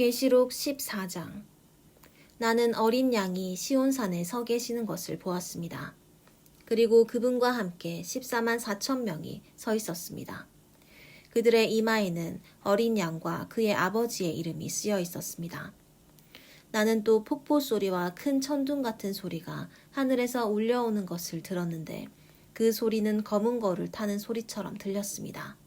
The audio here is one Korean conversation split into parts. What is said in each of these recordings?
계시록 14장 나는 어린 양이 시온산에 서 계시는 것을 보았습니다. 그리고 그분과 함께 14만 4천 명이 서 있었습니다. 그들의 이마에는 어린 양과 그의 아버지의 이름이 쓰여 있었습니다. 나는 또 폭포 소리와 큰 천둥 같은 소리가 하늘에서 울려오는 것을 들었는데 그 소리는 검은 거를 타는 소리처럼 들렸습니다.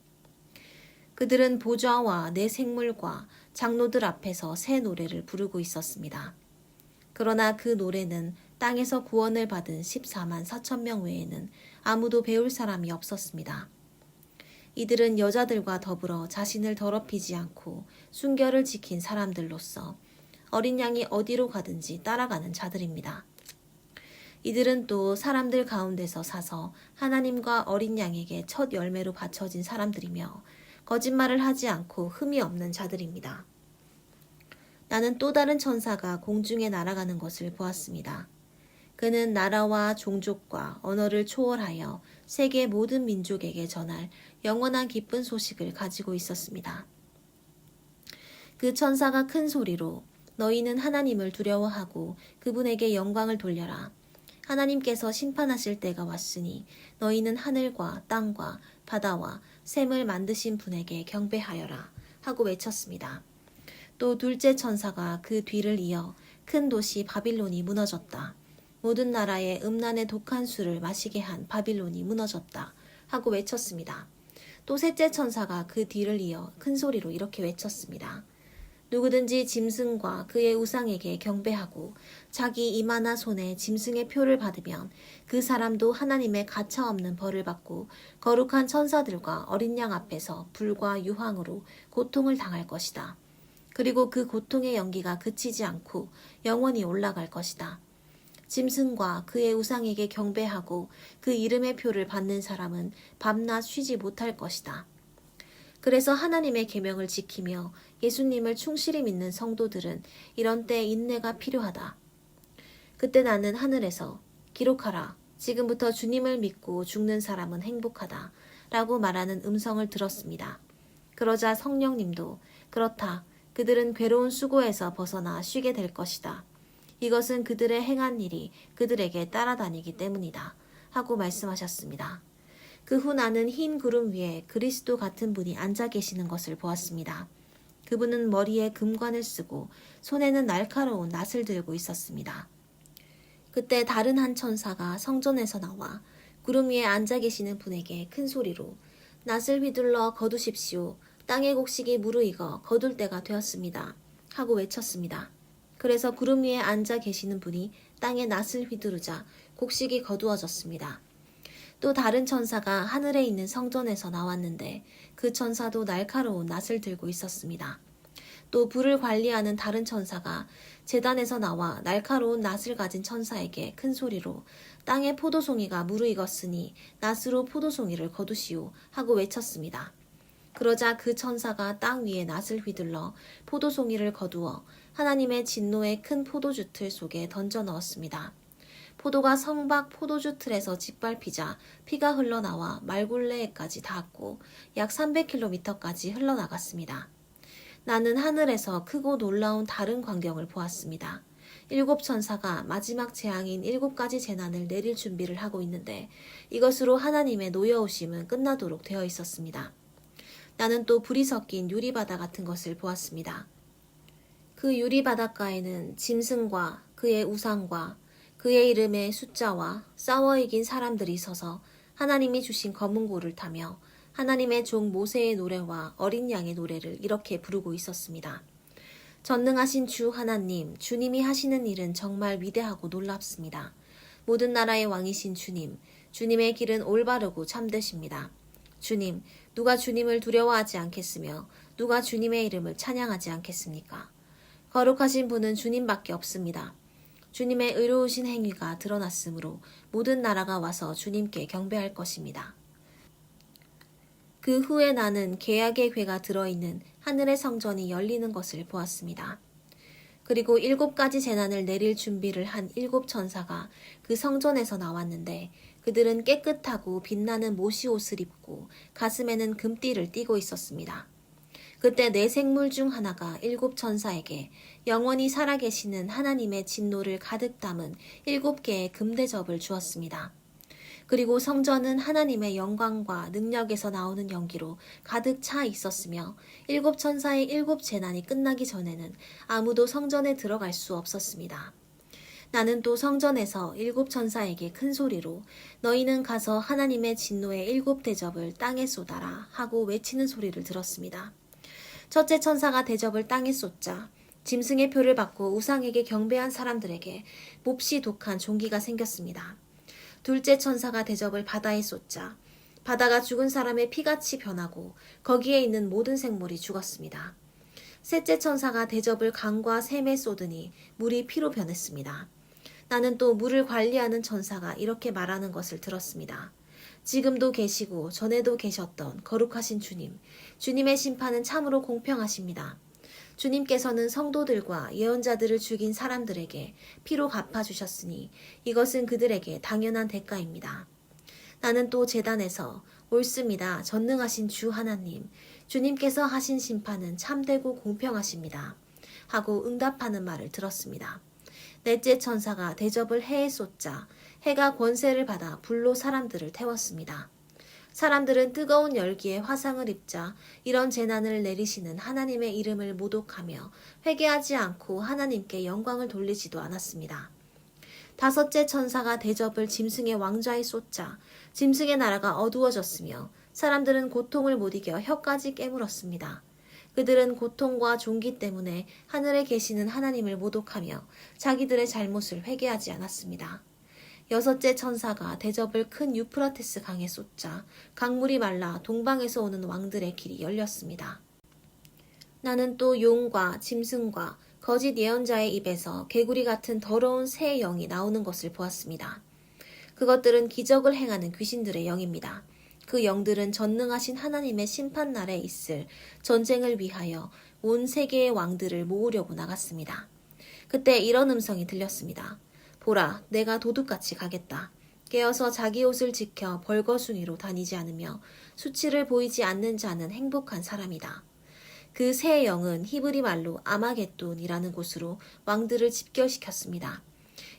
그들은 보좌와 내 생물과 장로들 앞에서 새 노래를 부르고 있었습니다. 그러나 그 노래는 땅에서 구원을 받은 14만 4천 명 외에는 아무도 배울 사람이 없었습니다. 이들은 여자들과 더불어 자신을 더럽히지 않고 순결을 지킨 사람들로서 어린 양이 어디로 가든지 따라가는 자들입니다. 이들은 또 사람들 가운데서 사서 하나님과 어린 양에게 첫 열매로 바쳐진 사람들이며 거짓말을 하지 않고 흠이 없는 자들입니다. 나는 또 다른 천사가 공중에 날아가는 것을 보았습니다. 그는 나라와 종족과 언어를 초월하여 세계 모든 민족에게 전할 영원한 기쁜 소식을 가지고 있었습니다. 그 천사가 큰 소리로 너희는 하나님을 두려워하고 그분에게 영광을 돌려라. 하나님께서 심판하실 때가 왔으니 너희는 하늘과 땅과 바다와 샘을 만드신 분에게 경배하여라 하고 외쳤습니다. 또 둘째 천사가 그 뒤를 이어 큰 도시 바빌론이 무너졌다. 모든 나라의 음란의 독한 술을 마시게 한 바빌론이 무너졌다 하고 외쳤습니다. 또 셋째 천사가 그 뒤를 이어 큰 소리로 이렇게 외쳤습니다. 누구든지 짐승과 그의 우상에게 경배하고 자기 이마나 손에 짐승의 표를 받으면 그 사람도 하나님의 가차없는 벌을 받고 거룩한 천사들과 어린 양 앞에서 불과 유황으로 고통을 당할 것이다. 그리고 그 고통의 연기가 그치지 않고 영원히 올라갈 것이다. 짐승과 그의 우상에게 경배하고 그 이름의 표를 받는 사람은 밤낮 쉬지 못할 것이다. 그래서 하나님의 계명을 지키며 예수님을 충실히 믿는 성도들은 이런 때 인내가 필요하다. 그때 나는 하늘에서 기록하라. 지금부터 주님을 믿고 죽는 사람은 행복하다. 라고 말하는 음성을 들었습니다. 그러자 성령님도 그렇다. 그들은 괴로운 수고에서 벗어나 쉬게 될 것이다. 이것은 그들의 행한 일이 그들에게 따라다니기 때문이다. 하고 말씀하셨습니다. 그 후 나는 흰 구름 위에 그리스도 같은 분이 앉아 계시는 것을 보았습니다. 그분은 머리에 금관을 쓰고 손에는 날카로운 낫을 들고 있었습니다. 그때 다른 한 천사가 성전에서 나와 구름 위에 앉아 계시는 분에게 큰 소리로 낫을 휘둘러 거두십시오. 땅의 곡식이 무르익어 거둘 때가 되었습니다. 하고 외쳤습니다. 그래서 구름 위에 앉아 계시는 분이 땅에 낫을 휘두르자 곡식이 거두어졌습니다. 또 다른 천사가 하늘에 있는 성전에서 나왔는데 그 천사도 날카로운 낫을 들고 있었습니다. 또 불을 관리하는 다른 천사가 재단에서 나와 날카로운 낫을 가진 천사에게 큰 소리로 땅에 포도송이가 무르익었으니 낫으로 포도송이를 거두시오 하고 외쳤습니다. 그러자 그 천사가 땅 위에 낫을 휘둘러 포도송이를 거두어 하나님의 진노의 큰 포도주 틀 속에 던져 넣었습니다. 포도가 성박 포도주 틀에서 짓밟히자 피가 흘러나와 말굴레에까지 닿았고 약 300km까지 흘러나갔습니다. 나는 하늘에서 크고 놀라운 다른 광경을 보았습니다. 일곱 천사가 마지막 재앙인 일곱 가지 재난을 내릴 준비를 하고 있는데 이것으로 하나님의 노여우심은 끝나도록 되어 있었습니다. 나는 또 불이 섞인 유리바다 같은 것을 보았습니다. 그 유리바닷가에는 짐승과 그의 우상과 그의 이름의 숫자와 싸워 이긴 사람들이 서서 하나님이 주신 검은 고를 타며 하나님의 종 모세의 노래와 어린 양의 노래를 이렇게 부르고 있었습니다. 전능하신 주 하나님, 주님이 하시는 일은 정말 위대하고 놀랍습니다. 모든 나라의 왕이신 주님, 주님의 길은 올바르고 참되십니다. 주님, 누가 주님을 두려워하지 않겠으며 누가 주님의 이름을 찬양하지 않겠습니까? 거룩하신 분은 주님밖에 없습니다. 주님의 의로우신 행위가 드러났으므로 모든 나라가 와서 주님께 경배할 것입니다. 그 후에 나는 계약의 괴가 들어있는 하늘의 성전이 열리는 것을 보았습니다. 그리고 일곱 가지 재난을 내릴 준비를 한 일곱 천사가 그 성전에서 나왔는데 그들은 깨끗하고 빛나는 모시 옷을 입고 가슴에는 금띠를 띠고 있었습니다. 그때 네 생물 중 하나가 일곱 천사에게 영원히 살아계시는 하나님의 진노를 가득 담은 일곱 개의 금대접을 주었습니다. 그리고 성전은 하나님의 영광과 능력에서 나오는 연기로 가득 차 있었으며 일곱 천사의 일곱 재난이 끝나기 전에는 아무도 성전에 들어갈 수 없었습니다. 나는 또 성전에서 일곱 천사에게 큰 소리로 너희는 가서 하나님의 진노의 일곱 대접을 땅에 쏟아라 하고 외치는 소리를 들었습니다. 첫째 천사가 대접을 땅에 쏟자 짐승의 표를 받고 우상에게 경배한 사람들에게 몹시 독한 종기가 생겼습니다. 둘째 천사가 대접을 바다에 쏟자 바다가 죽은 사람의 피같이 변하고 거기에 있는 모든 생물이 죽었습니다. 셋째 천사가 대접을 강과 샘에 쏟으니 물이 피로 변했습니다. 나는 또 물을 관리하는 천사가 이렇게 말하는 것을 들었습니다. 지금도 계시고 전에도 계셨던 거룩하신 주님, 주님의 심판은 참으로 공평하십니다. 주님께서는 성도들과 예언자들을 죽인 사람들에게 피로 갚아주셨으니 이것은 그들에게 당연한 대가입니다. 나는 또 재단에서 옳습니다. 전능하신 주 하나님, 주님께서 하신 심판은 참되고 공평하십니다. 하고 응답하는 말을 들었습니다. 넷째 천사가 대접을 해에 쏟자 해가 권세를 받아 불로 사람들을 태웠습니다. 사람들은 뜨거운 열기에 화상을 입자 이런 재난을 내리시는 하나님의 이름을 모독하며 회개하지 않고 하나님께 영광을 돌리지도 않았습니다. 다섯째 천사가 대접을 짐승의 왕좌에 쏟자 짐승의 나라가 어두워졌으며 사람들은 고통을 못 이겨 혀까지 깨물었습니다. 그들은 고통과 종기 때문에 하늘에 계시는 하나님을 모독하며 자기들의 잘못을 회개하지 않았습니다. 여섯째 천사가 대접을 큰 유프라테스 강에 쏟자 강물이 말라 동방에서 오는 왕들의 길이 열렸습니다. 나는 또 용과 짐승과 거짓 예언자의 입에서 개구리 같은 더러운 새 영이 나오는 것을 보았습니다. 그것들은 기적을 행하는 귀신들의 영입니다. 그 영들은 전능하신 하나님의 심판날에 있을 전쟁을 위하여 온 세계의 왕들을 모으려고 나갔습니다. 그때 이런 음성이 들렸습니다. 보라, 내가 도둑같이 가겠다. 깨어서 자기 옷을 지켜 벌거숭이로 다니지 않으며 수치를 보이지 않는 자는 행복한 사람이다. 그 새 영은 히브리 말로 아마겟돈이라는 곳으로 왕들을 집결시켰습니다.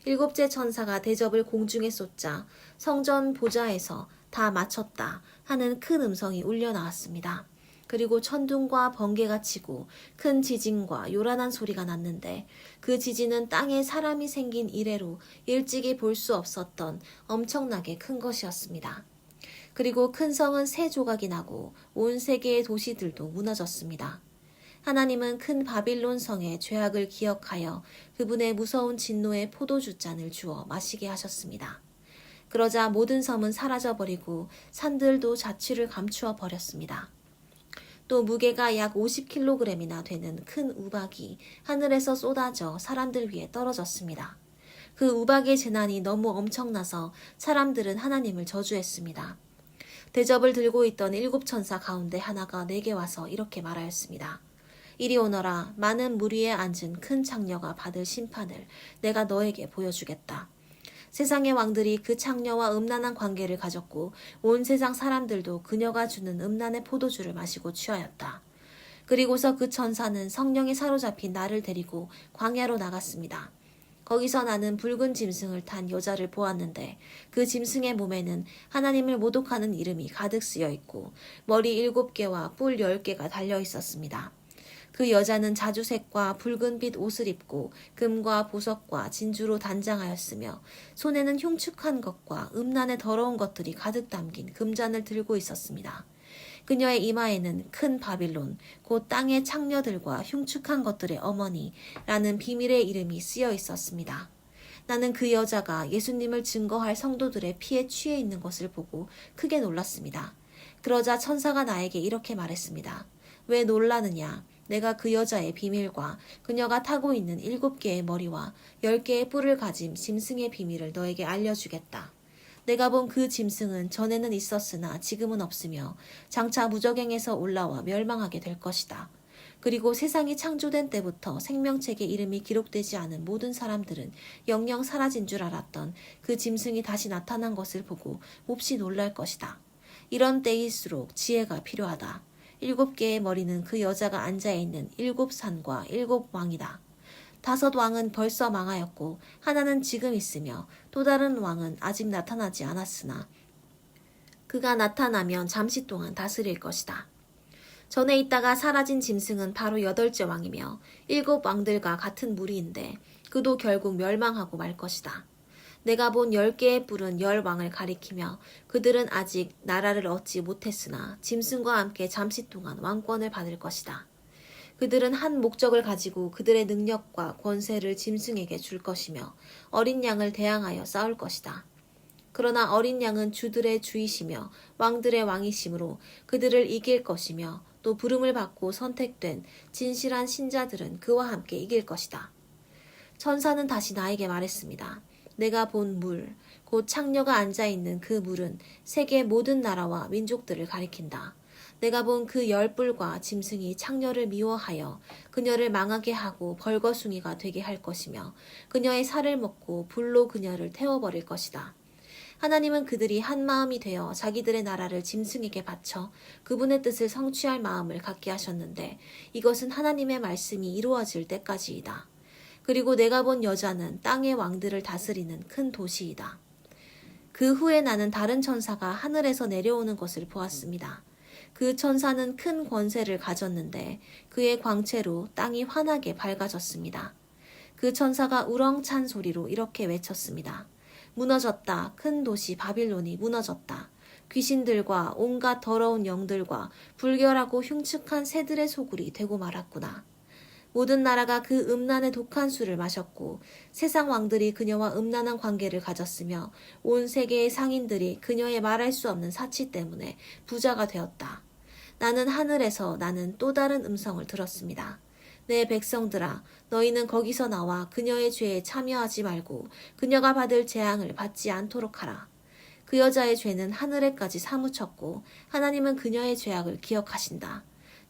일곱째 천사가 대접을 공중에 쏟자 성전 보좌에서 다 마쳤다 하는 큰 음성이 울려 나왔습니다. 그리고 천둥과 번개가 치고 큰 지진과 요란한 소리가 났는데 그 지진은 땅에 사람이 생긴 이래로 일찍이 볼 수 없었던 엄청나게 큰 것이었습니다. 그리고 큰 성은 세 조각이 나고 온 세계의 도시들도 무너졌습니다. 하나님은 큰 바빌론 성의 죄악을 기억하여 그분의 무서운 진노의 포도주 잔을 주어 마시게 하셨습니다. 그러자 모든 섬은 사라져 버리고 산들도 자취를 감추어 버렸습니다. 또 무게가 약 50kg이나 되는 큰 우박이 하늘에서 쏟아져 사람들 위에 떨어졌습니다. 그 우박의 재난이 너무 엄청나서 사람들은 하나님을 저주했습니다. 대접을 들고 있던 일곱 천사 가운데 하나가 내게 와서 이렇게 말하였습니다. 이리 오너라 많은 물 위에 앉은 큰 창녀가 받을 심판을 내가 너에게 보여주겠다. 세상의 왕들이 그 창녀와 음란한 관계를 가졌고 온 세상 사람들도 그녀가 주는 음란의 포도주를 마시고 취하였다. 그리고서 그 천사는 성령에 사로잡힌 나를 데리고 광야로 나갔습니다. 거기서 나는 붉은 짐승을 탄 여자를 보았는데 그 짐승의 몸에는 하나님을 모독하는 이름이 가득 쓰여 있고 머리 일곱 개와 뿔 열 개가 달려 있었습니다. 그 여자는 자주색과 붉은빛 옷을 입고 금과 보석과 진주로 단장하였으며 손에는 흉측한 것과 음란의 더러운 것들이 가득 담긴 금잔을 들고 있었습니다. 그녀의 이마에는 큰 바빌론, 곧 땅의 창녀들과 흉측한 것들의 어머니라는 비밀의 이름이 쓰여 있었습니다. 나는 그 여자가 예수님을 증거할 성도들의 피에 취해 있는 것을 보고 크게 놀랐습니다. 그러자 천사가 나에게 이렇게 말했습니다. 왜 놀라느냐? 내가 그 여자의 비밀과 그녀가 타고 있는 일곱 개의 머리와 열 개의 뿔을 가진 짐승의 비밀을 너에게 알려주겠다. 내가 본 그 짐승은 전에는 있었으나 지금은 없으며 장차 무적행에서 올라와 멸망하게 될 것이다. 그리고 세상이 창조된 때부터 생명책의 이름이 기록되지 않은 모든 사람들은 영영 사라진 줄 알았던 그 짐승이 다시 나타난 것을 보고 몹시 놀랄 것이다. 이런 때일수록 지혜가 필요하다. 일곱 개의 머리는 그 여자가 앉아 있는 일곱 산과 일곱 왕이다. 다섯 왕은 벌써 망하였고 하나는 지금 있으며 또 다른 왕은 아직 나타나지 않았으나 그가 나타나면 잠시 동안 다스릴 것이다. 전에 있다가 사라진 짐승은 바로 여덟째 왕이며 일곱 왕들과 같은 무리인데 그도 결국 멸망하고 말 것이다. 내가 본 열 개의 뿔은 열 왕을 가리키며 그들은 아직 나라를 얻지 못했으나 짐승과 함께 잠시 동안 왕권을 받을 것이다. 그들은 한 목적을 가지고 그들의 능력과 권세를 짐승에게 줄 것이며 어린 양을 대항하여 싸울 것이다. 그러나 어린 양은 주들의 주이시며 왕들의 왕이시므로 그들을 이길 것이며 또 부름을 받고 선택된 진실한 신자들은 그와 함께 이길 것이다. 천사는 다시 나에게 말했습니다. 내가 본 물, 곧 창녀가 앉아 있는 그 물은 세계 모든 나라와 민족들을 가리킨다. 내가 본 그 열불과 짐승이 창녀를 미워하여 그녀를 망하게 하고 벌거숭이가 되게 할 것이며 그녀의 살을 먹고 불로 그녀를 태워버릴 것이다. 하나님은 그들이 한 마음이 되어 자기들의 나라를 짐승에게 바쳐 그분의 뜻을 성취할 마음을 갖게 하셨는데 이것은 하나님의 말씀이 이루어질 때까지이다. 그리고 내가 본 여자는 땅의 왕들을 다스리는 큰 도시이다. 그 후에 나는 다른 천사가 하늘에서 내려오는 것을 보았습니다. 그 천사는 큰 권세를 가졌는데 그의 광채로 땅이 환하게 밝아졌습니다. 그 천사가 우렁찬 소리로 이렇게 외쳤습니다. 무너졌다. 큰 도시 바빌론이 무너졌다. 귀신들과 온갖 더러운 영들과 불결하고 흉측한 새들의 소굴이 되고 말았구나. 모든 나라가 그 음란의 독한 술을 마셨고 세상 왕들이 그녀와 음란한 관계를 가졌으며 온 세계의 상인들이 그녀의 말할 수 없는 사치 때문에 부자가 되었다. 나는 하늘에서 나는 또 다른 음성을 들었습니다. 내 백성들아, 너희는 거기서 나와 그녀의 죄에 참여하지 말고 그녀가 받을 재앙을 받지 않도록 하라. 그 여자의 죄는 하늘에까지 사무쳤고 하나님은 그녀의 죄악을 기억하신다.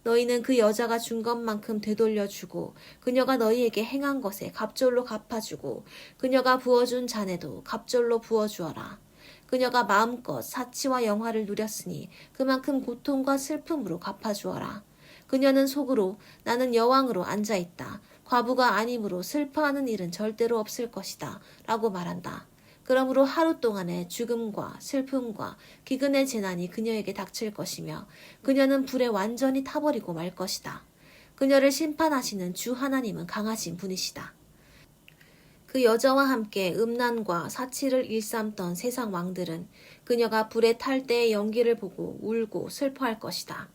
너희는 그 여자가 준 것만큼 되돌려 주고 그녀가 너희에게 행한 것에 갑절로 갚아주고 그녀가 부어준 잔에도 갑절로 부어주어라. 그녀가 마음껏 사치와 영화를 누렸으니 그만큼 고통과 슬픔으로 갚아주어라. 그녀는 속으로 나는 여왕으로 앉아 있다. 과부가 아님으로 슬퍼하는 일은 절대로 없을 것이다. 라고 말한다. 그러므로 하루 동안의 죽음과 슬픔과 기근의 재난이 그녀에게 닥칠 것이며 그녀는 불에 완전히 타버리고 말 것이다. 그녀를 심판하시는 주 하나님은 강하신 분이시다. 그 여자와 함께 음란과 사치를 일삼던 세상 왕들은 그녀가 불에 탈 때의 연기를 보고 울고 슬퍼할 것이다.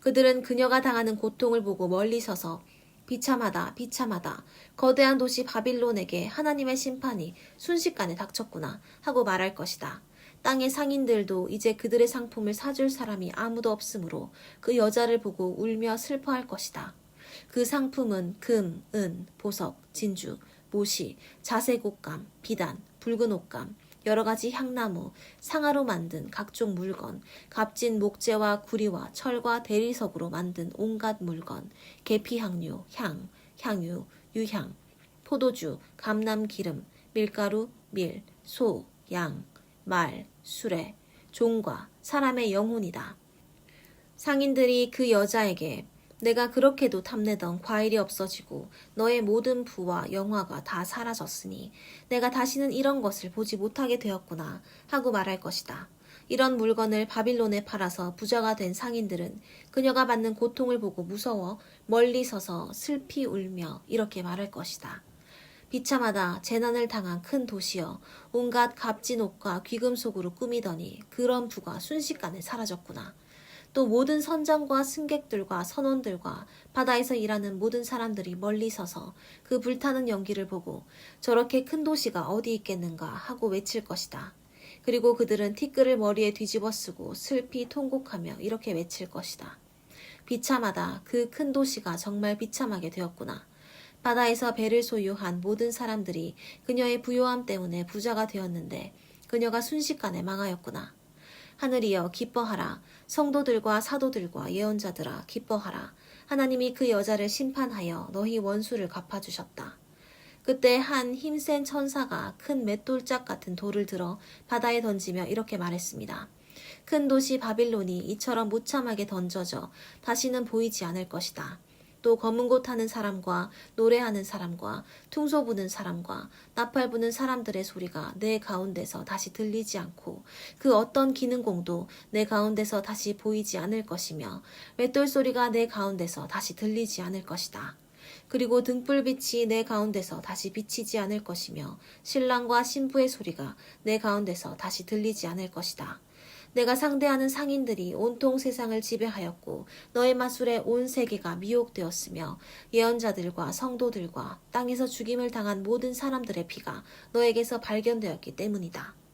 그들은 그녀가 당하는 고통을 보고 멀리 서서 비참하다, 비참하다. 거대한 도시 바빌론에게 하나님의 심판이 순식간에 닥쳤구나 하고 말할 것이다. 땅의 상인들도 이제 그들의 상품을 사줄 사람이 아무도 없으므로 그 여자를 보고 울며 슬퍼할 것이다. 그 상품은 금, 은, 보석, 진주, 모시, 자색 옷감, 비단, 붉은 옷감, 여러 가지 향나무, 상아로 만든 각종 물건, 값진 목재와 구리와 철과 대리석으로 만든 온갖 물건, 계피향료, 향, 향유, 유향, 포도주, 감남 기름, 밀가루, 밀, 소, 양, 말, 수레, 종과 사람의 영혼이다. 상인들이 그 여자에게 내가 그렇게도 탐내던 과일이 없어지고 너의 모든 부와 영화가 다 사라졌으니 내가 다시는 이런 것을 보지 못하게 되었구나 하고 말할 것이다. 이런 물건을 바빌론에 팔아서 부자가 된 상인들은 그녀가 받는 고통을 보고 무서워 멀리 서서 슬피 울며 이렇게 말할 것이다. 비참하다 재난을 당한 큰 도시여 온갖 값진 옷과 귀금 속으로 꾸미더니 그런 부가 순식간에 사라졌구나. 또 모든 선장과 승객들과 선원들과 바다에서 일하는 모든 사람들이 멀리 서서 그 불타는 연기를 보고 저렇게 큰 도시가 어디 있겠는가 하고 외칠 것이다. 그리고 그들은 티끌을 머리에 뒤집어 쓰고 슬피 통곡하며 이렇게 외칠 것이다. 비참하다. 그 큰 도시가 정말 비참하게 되었구나. 바다에서 배를 소유한 모든 사람들이 그녀의 부요함 때문에 부자가 되었는데 그녀가 순식간에 망하였구나. 하늘이여 기뻐하라. 성도들과 사도들과 예언자들아 기뻐하라. 하나님이 그 여자를 심판하여 너희 원수를 갚아주셨다. 그때 한 힘센 천사가 큰 맷돌짝 같은 돌을 들어 바다에 던지며 이렇게 말했습니다. 큰 도시 바빌론이 이처럼 무참하게 던져져 다시는 보이지 않을 것이다. 또 검은 곳 타는 사람과 노래하는 사람과 퉁소 부는 사람과 나팔 부는 사람들의 소리가 내 가운데서 다시 들리지 않고 그 어떤 기능공도 내 가운데서 다시 보이지 않을 것이며 맷돌 소리가 내 가운데서 다시 들리지 않을 것이다. 그리고 등불빛이 내 가운데서 다시 비치지 않을 것이며 신랑과 신부의 소리가 내 가운데서 다시 들리지 않을 것이다. 내가 상대하는 상인들이 온통 세상을 지배하였고 너의 마술에 온 세계가 미혹되었으며 예언자들과 성도들과 땅에서 죽임을 당한 모든 사람들의 피가 너에게서 발견되었기 때문이다.